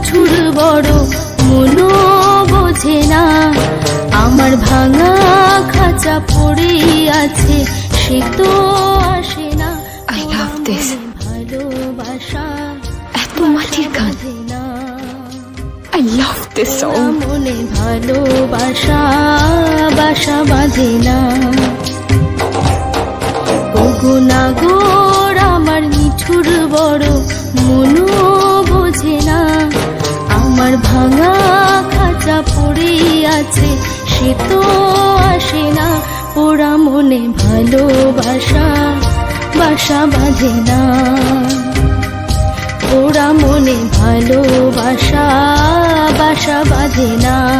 নিঠুর বড় মন বোঝে না। আমার ভাঙা খাঁচা পড়ে আছে সে তো আসে না। আই ভালোবাসা এত মাটির গান। আই লাভ দিস মনে ভালোবাসা বাসা বাঁধে না। ওগো না আমার মিঠুর বড় ভাঙা খাঁচা পড়ে আছে সে তো আসে না। পোড়া মনে ভালোবাসা, বাসা বাঁধে না। ওরা মনে ভালোবাসা, বাসা বাঁধে না।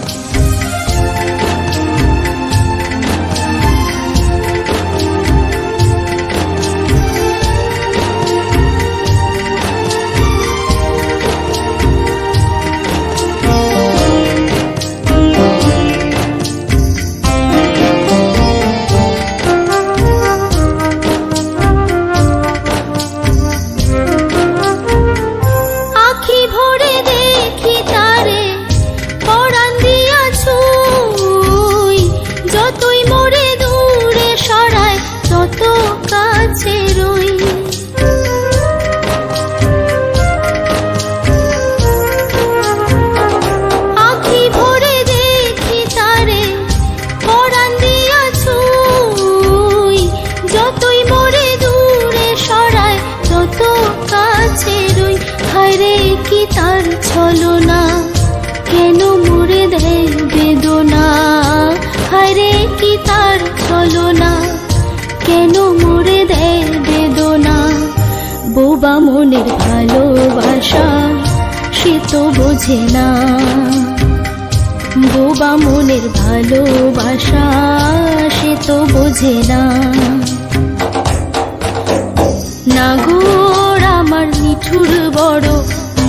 তার ছলনা, কেন মোরে দেয় বেদনা? হায়রে, কি তার ছলনা, কেন মোরে দেয় বেদনা? বোবা মনের ভালোবাসা, সে তো বোঝে না। বোবা মনের ভালোবাসা, সে তো বোঝে না। নাগর আমার মিঠুর বড়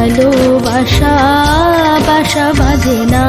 ভালোবাসা বাসা বাঁধে না।